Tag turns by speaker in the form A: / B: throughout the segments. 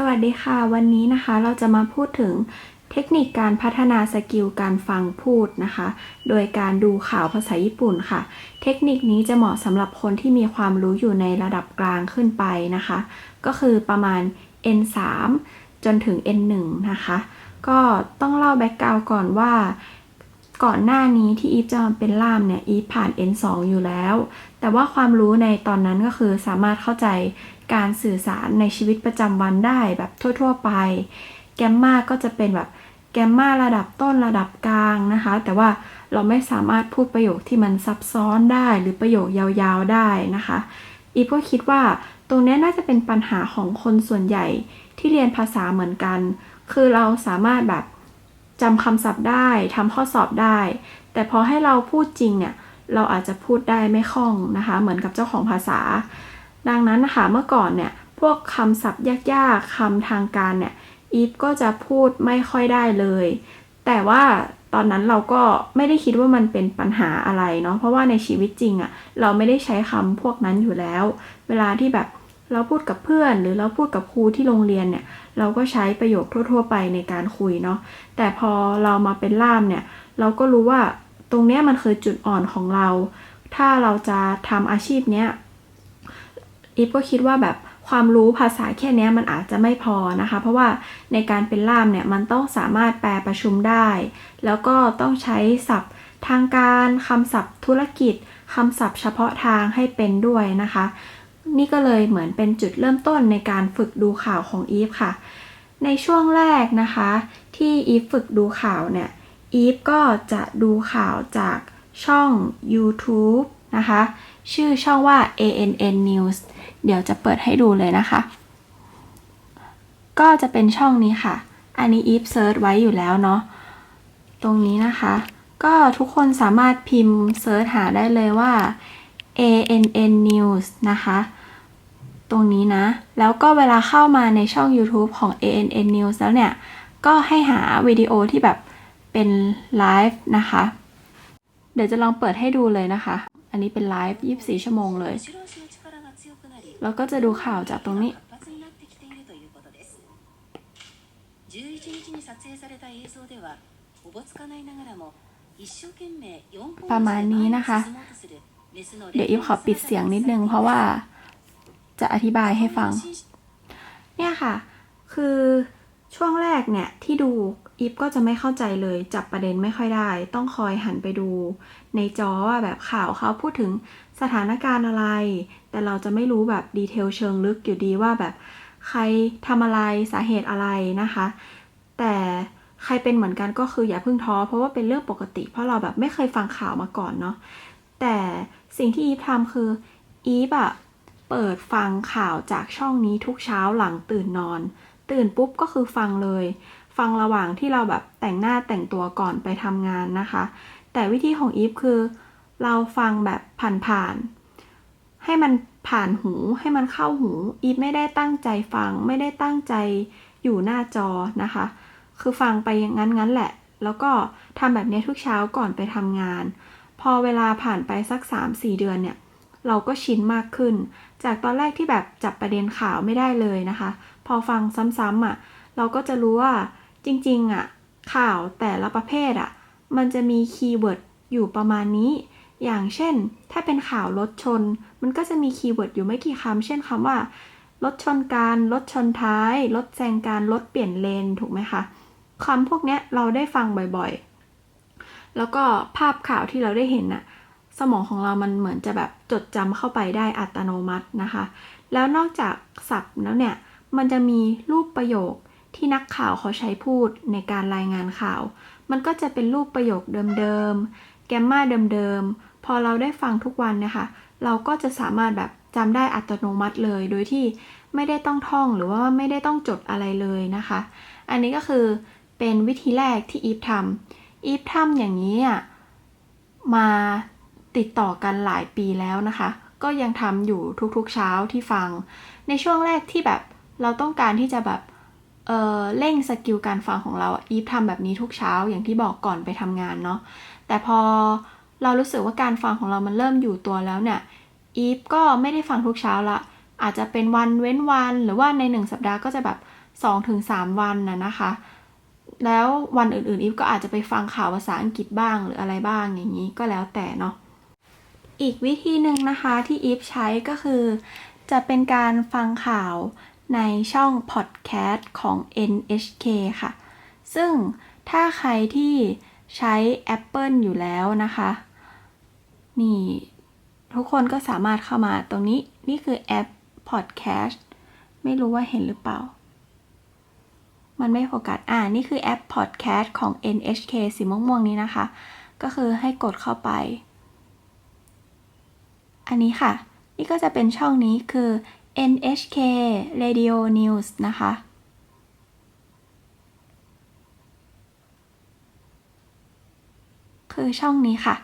A: สวัสดีค่ะ วันนี้นะคะเราจะมาพูดถึงเทคนิคการพัฒนาสกิลการฟังพูดนะคะ โดยการดูข่าวภาษาญี่ปุ่นค่ะ เทคนิคนี้จะเหมาะสำหรับคนที่มีความรู้อยู่ในระดับกลางขึ้นไปนะคะ ก็คือประมาณ N3 จนถึง N1 นะคะ ก็ต้องเล่าแบ็กกราวก่อนว่าก่อนหน้านี้ที่อีฟจะมาเป็นล่ามเนี่ยอีฟผ่าน N2 อยู่แล้ว แต่ว่าความรู้ในตอนนั้นก็คือสามารถเข้าใจ การสื่อสารในชีวิตประจำวันได้แบบทั่ว ๆ ไป แกมมาก็จะเป็นแบบแกมมาระดับต้นระดับกลางนะคะ แต่ว่าเราไม่สามารถพูดประโยคที่มันซับซ้อนได้หรือประโยคยาวๆได้นะคะ อีฟก็คิดว่าตรงนี้น่าจะเป็นปัญหาของคนส่วนใหญ่ที่เรียนภาษาเหมือนกัน คือเราสามารถแบบจำคำศัพท์ได้ทำข้อสอบได้ แต่พอให้เราพูดจริงเนี่ยเราอาจจะพูดได้ไม่คล่องนะคะ เหมือนกับเจ้าของภาษา ดังนั้นนะคะเมื่อก่อนเนี่ยพวกคำศัพท์ยากๆคำทางการเนี่ยอีฟก็จะพูดไม่ค่อยได้เลย แต่ว่าตอนนั้นเราก็ไม่ได้คิดว่ามันเป็นปัญหาอะไรเนาะเพราะว่าในชีวิตจริงอะเราไม่ได้ใช้คำพวกนั้นอยู่แล้ว เวลาที่แบบเราพูดกับเพื่อน หรือเราพูดกับครูที่โรงเรียนเนี่ย เราก็ใช้ประโยคทั่ว ๆ ไปในการคุยเนาะแต่พอเรามาเป็นล่ามเนี่ย เราก็รู้ว่าตรงเนี้ยมันคือจุดอ่อนของเรา ถ้าเราจะทำอาชีพเนี้ย อีฟก็คิดว่าแบบความรู้ภาษาแค่เนี้ยมันอาจจะไม่พอนะคะ เพราะว่าในการเป็นล่ามเนี่ยมันต้องสามารถแปลประชุมได้ แล้วก็ต้องใช้ศัพท์ทางการคำศัพท์ธุรกิจคำศัพท์เฉพาะทางให้เป็นด้วยนะคะ นี่ก็เลยเหมือนเป็นจุดเริ่มต้นในการฝึกดูข่าวของอีฟค่ะ ในช่วงแรกนะคะ ที่อีฟฝึกดูข่าวเนี่ยอีฟก็จะดูข่าวจากช่อง YouTube นะคะ ชื่อช่องว่า ANN News เดี๋ยวจะเปิดให้ดูเลยนะคะ ก็จะเป็นช่องนี้ค่ะ อันนี้อีฟเซิร์ชไว้อยู่แล้วเนาะ ตรงนี้นะคะ ก็ทุกคนสามารถพิมพ์เซิร์ชหาได้เลยว่า ANN News นะคะ ตรงนี้นะ แล้วก็เวลาเข้ามาในช่อง YouTube ของ ANN News แล้วเนี่ย ก็ให้หาวิดีโอที่แบบเป็นไลฟ์นะคะ เดี๋ยวจะลองเปิดให้ดูเลยนะคะ อันนี้เป็นไลฟ์ 24 ชั่วโมงเลย เราก็จะดูข่าวจากตรงนี้ประมาณนี้นะคะ เดี๋ยวอิฟขอปิดเสียงนิดนึง เพราะว่าจะอธิบายให้ฟัง เนี่ยค่ะ คือช่วงแรกเนี่ยที่ดูอิฟก็จะไม่เข้าใจเลยจับประเด็นไม่ค่อยได้ ต้องคอยหันไปดู ในจอว่าแบบข่าวเขาพูดถึง สถานการณ์อะไร แต่เราจะไม่รู้แบบดีเทลเชิงลึกอยู่ดีว่าแบบใครทำอะไรสาเหตุอะไรนะคะ แต่ใครเป็นเหมือนกันก็คืออย่าเพิ่งท้อเพราะว่าเป็นเรื่องปกติ เพราะเราแบบไม่เคยฟังข่าวมาก่อนเนาะแต่สิ่งที่อีฟทำคืออีฟอะเปิดฟังข่าวจากช่องนี้ทุกเช้าหลังตื่นนอน ตื่นปุ๊บก็คือฟังเลย ฟังระหว่างที่เราแบบแต่งหน้าแต่งตัวก่อนไปทำงานนะคะ แต่วิธีของอีฟคือ เราฟังแบบผ่านๆ ให้มันผ่านหูให้มันเข้าหู อีฟไม่ได้ตั้งใจฟังไม่ได้ตั้งใจอยู่หน้าจอนะคะ คือฟังไปอย่างนั้นงั้นแหละ แล้วก็ทำแบบนี้ทุกเช้าก่อนไปทำงาน พอเวลาผ่านไปสัก 3-4 เดือนเนี่ย เราก็ชินมากขึ้น จากตอนแรกที่แบบจับประเด็นข่าวไม่ได้เลยนะคะ พอฟังซ้ำๆอะ เราก็จะรู้ว่าจริงๆอะข่าวแต่ละประเภทอะ มันจะมีคีย์เวิร์ดอยู่ประมาณนี้ อย่างเช่น ถ้าเป็นข่าวรถชน มันก็จะมีคีย์เวิร์ดอยู่ไม่กี่คำ เช่นคำว่ารถชนกันรถชนท้าย รถแซงกันรถเปลี่ยนเลน ถูกไหมคะคำพวกนี้เราได้ฟังบ่อยๆ แล้วก็ภาพข่าวที่เราได้เห็นน่ะ สมองของเรามันเหมือนจะแบบจดจำเข้าไปได้อัตโนมัตินะคะ แล้วนอกจากศัพท์แล้วเนี่ย มันจะมีรูปประโยคที่นักข่าวเขาใช้พูดในการรายงานข่าว มันก็จะเป็นรูปประโยคเดิมๆ แกมมาเดิมๆ พอเราได้ฟังทุกวันนะคะ เราก็จะสามารถแบบจำได้อัตโนมัติเลย โดยที่ไม่ได้ต้องท่องหรือว่าไม่ได้ต้องจดอะไรเลยนะคะ อันนี้ก็คือเป็นวิธีแรกที่อีฟทำอีฟทำอย่างนี้มาติดต่อกันหลายปีแล้วนะคะ ก็ยังทำอยู่ทุกๆเช้าที่ฟัง ในช่วงแรกที่แบบเราต้องการที่จะแบบเเร่งสกิลการฟังของเราอีฟทำแบบนี้ทุกเช้าอย่างที่บอกก่อนไปทำงานเนาะแต่พอ เรารู้สึกว่าการฟังของเรามันเริ่มอยู่ตัวแล้วเนี่ยอีฟก็ไม่ได้ฟังทุกเช้าละ อาจจะเป็นวันเว้นวันหรือว่าในหนึ่งสัปดาห์ก็จะแบบ 2-3 วันนะนะคะ แล้ววันอื่นๆอีฟก็อาจจะไปฟังข่าวภาษาอังกฤษบ้างหรืออะไรบ้างอย่างนี้ก็แล้วแต่เนาะอีกวิธีหนึ่งนะคะที่อีฟใช้ก็คือ จะเป็นการฟังข่าวในช่องพอดแคสต์ของ NHK ค่ะ ซึ่งถ้าใครที่ใช้ Apple อยู่แล้วนะคะ นี่ ทุกคนก็สามารถเข้ามาตรงนี้ นี่คือแอป Podcast ไม่รู้ว่าเห็นหรือเปล่า มันไม่โฟกัส อ่า นี่คือแอป Podcast ของ NHK สีม่วงๆนี้นะคะ ก็คือให้กดเข้าไป อันนี้ค่ะ นี่ก็จะเป็นช่องนี้คือ NHK Radio News นะคะ คือช่องนี้ค่ะ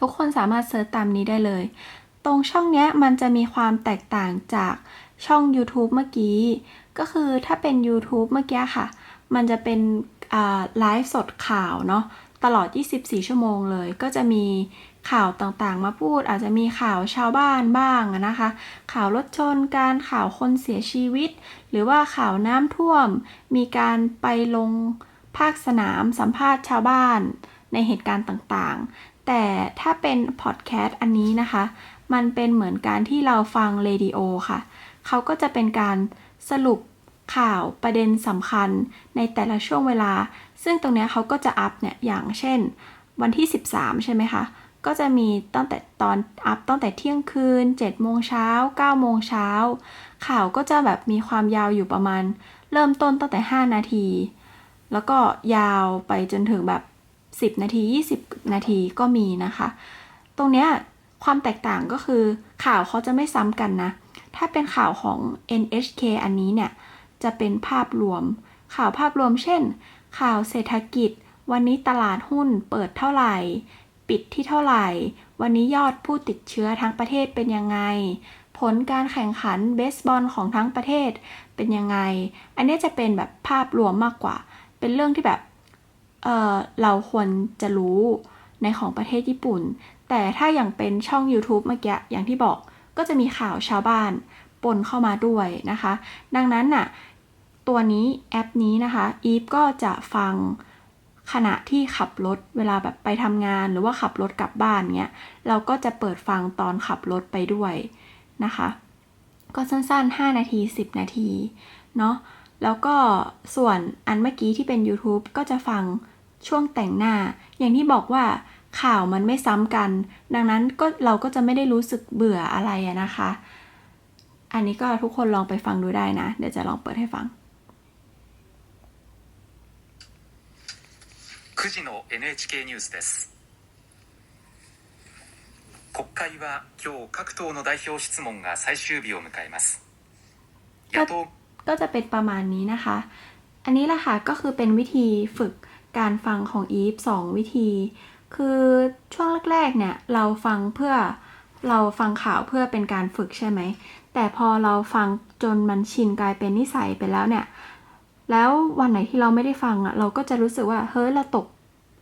A: ทุกคนสามารถเซิร์ชตามนี้ได้เลย ตรงช่องนี้มันจะมีความแตกต่างจากช่อง YouTube เมื่อกี้ ก็คือถ้าเป็น YouTube เมื่อกี้ค่ะ มันจะเป็นไลฟ์สดข่าวเนาะตลอด 24 ชั่วโมงเลย ก็จะมีข่าวต่างๆ มาพูด อาจจะมีข่าวชาวบ้านบ้างนะคะ ข่าวรถชนการข่าวคนเสียชีวิต หรือว่าข่าวน้ำท่วม มีการไปลงภาคสนามสัมภาษณ์ชาวบ้านในเหตุการณ์ต่าง แต่ถ้าเป็นพอดแคสต์อันนี้นะคะ มันเป็นเหมือนการที่เราฟังเรดิโอค่ะ เขาก็จะเป็นการสรุปข่าวประเด็นสำคัญในแต่ละช่วงเวลา ซึ่งตรงเนี้ยเขาก็จะอัพเนี่ย อย่างเช่น วันที่ 13 ใช่ไหมคะ ก็จะมีตั้งแต่ตอนอัพตั้งแต่เที่ยงคืน 7 โมงเช้า 9 โมงเช้า ข่าวก็จะแบบมีความยาวอยู่ประมาณ เริ่มต้นตั้งแต่ 5 นาที แล้วก็ยาวไปจนถึงแบบ 10 นาที 20 นาทีก็มีนะคะ ตรงเนี้ยความแตกต่างก็คือข่าวเขาจะไม่ซ้ำกันนะ ถ้าเป็นข่าวของ NHK อันนี้เนี่ย จะเป็นภาพรวม ข่าวภาพรวมเช่น ข่าวเศรษฐกิจ วันนี้ตลาดหุ้นเปิดเท่าไหร่ ปิดที่เท่าไหร่ วันนี้ยอดผู้ติดเชื้อทั้งประเทศเป็นยังไง ผลการแข่งขันเบสบอลของทั้งประเทศเป็นยังไง อันนี้จะเป็นแบบภาพรวมมากกว่า เป็นเรื่องที่แบบ เออเราควรจะรู้ในของประเทศญี่ปุ่น แต่ถ้าอย่างเป็นช่อง YouTube เมื่อกี้อย่างที่บอกก็จะมีข่าวชาวบ้านปนเข้ามาด้วยนะคะ ดังนั้นน่ะตัวนี้แอปนี้นะคะอีฟก็จะฟังขณะที่ขับรถเวลาแบบไปทำงานหรือว่าขับรถกลับบ้านเงี้ยเราก็จะเปิดฟังตอนขับรถไปด้วยนะคะ ก็สั้นๆ 5 นาที 10 นาทีเนาะแล้วก็ส่วนอันเมื่อกี้ที่เป็น YouTube ก็จะฟัง ช่วงแต่งหน้า อย่างที่บอกว่าข่าวมันไม่ซ้ำกัน ดังนั้นก็เราก็จะไม่ได้รู้สึกเบื่ออะไรอะนะคะ อันนี้ก็ทุกคนลองไปฟังดูได้นะ เดี๋ยวจะลองเปิดให้ฟัง
B: 9時の NHK ニュースです国会は今日各党の代表質問が最終日を迎えます野党
A: ก็จะเป็นประมาณนี้นะคะ อันนี้แหละค่ะก็คือเป็นวิธีฝึก การฟังของอีฟสองวิธี คือช่วงแรกๆเนี่ยเราฟังเพื่อเราฟังข่าวเพื่อเป็นการฝึกใช่ไหม แต่พอเราฟังจนมันชินกลายเป็นนิสัยไปแล้วเนี่ย แล้ววันไหนที่เราไม่ได้ฟังอะเราก็จะรู้สึกว่าเฮ้ยเราตก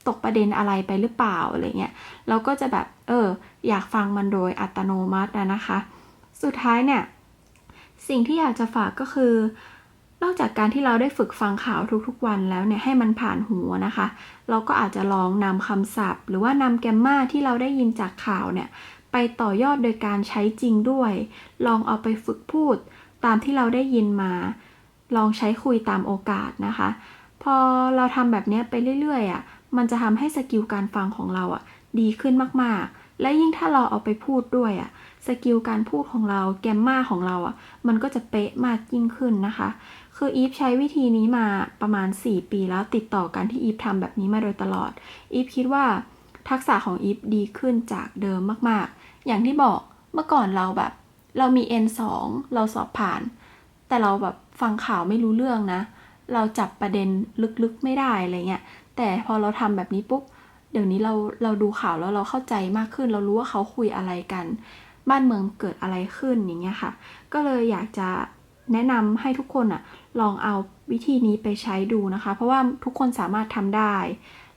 A: ตกประเด็นอะไรไปหรือเปล่าอะไรเงี้ยเราก็จะแบบเอออยากฟังมันโดยอัตโนมัตินะคะ สุดท้ายเนี่ยสิ่งที่อยากจะฝากก็คือ นอกจากการที่เราได้ฝึกฟังข่าวทุกๆวันแล้วเนี่ยให้มันผ่านหูนะคะ เราก็อาจจะลองนำคำศัพท์ หรือว่านำแกมมาที่เราได้ยินจากข่าวเนี่ยไปต่อยอดโดยการใช้จริงด้วย ลองเอาไปฝึกพูดตามที่เราได้ยินมา ลองใช้คุยตามโอกาสนะคะ พอเราทำแบบนี้ไปเรื่อยๆอะมันจะทำให้สกิลการฟังของเราอะดีขึ้นมากๆ และยิ่งถ้าเราเอาไปพูดด้วยอะ สกิลการพูดของเราแกมมาของเราอะ มันก็จะเป๊ะมากยิ่งขึ้นนะคะ คืออีฟใช้วิธีนี้มาประมาณ 4 ปีแล้วติดต่อกันที่อีฟทำแบบนี้มาโดยตลอด อีฟคิดว่าทักษะของอีฟดีขึ้นจากเดิมมากๆ อย่างที่บอกเมื่อก่อนเราแบบ เรามี N2 เราสอบผ่าน แต่เราแบบฟังข่าวไม่รู้เรื่องนะ เราจับประเด็นลึกๆไม่ได้อะไรเงี้ย แต่พอเราทำแบบนี้ปุ๊บ เดี๋ยวนี้เราเราดูข่าวแล้วเราเข้าใจมากขึ้น เรารู้ว่าเขาคุยอะไรกัน บ้านเมืองเกิดอะไรขึ้นอย่างเงี้ยค่ะ ก็เลยอยากจะแนะนำให้ทุกคนอะลองเอาวิธีนี้ไปใช้ดูนะคะ เพราะว่าทุกคนสามารถทำได้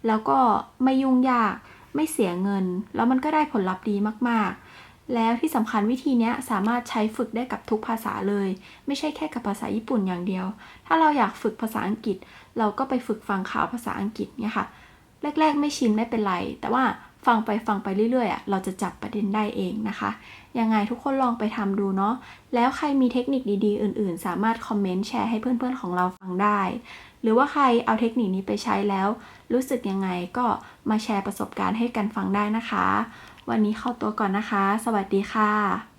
A: แล้วก็ไม่ยุ่งยากไม่เสียเงิน แล้วมันก็ได้ผลลัพธ์ดีมากๆ แล้วที่สำคัญวิธีนี้สามารถใช้ฝึกได้กับทุกภาษาเลย ไม่ใช่แค่กับภาษาญี่ปุ่นอย่างเดียว ถ้าเราอยากฝึกภาษาอังกฤษ เราก็ไปฝึกฟังข่าวภาษาอังกฤษเนี่ยค่ะ แรก ๆ ไม่ชินไม่เป็นไร แต่ว่า ฟังไปฟังไปเรื่อยๆอะเราจะจับประเด็นได้เองนะคะ ยังไงทุกคนลองไปทำดูเนาะแล้วใครมีเทคนิคดีๆ อื่นๆ สามารถคอมเมนต์แชร์ให้เพื่อนๆของเราฟังได้ หรือว่าใครเอาเทคนิคนี้ไปใช้แล้ว รู้สึกยังไงก็มาแชร์ประสบการณ์ให้กันฟังได้นะคะ วันนี้เข้าตัวก่อนนะคะ สวัสดีค่ะ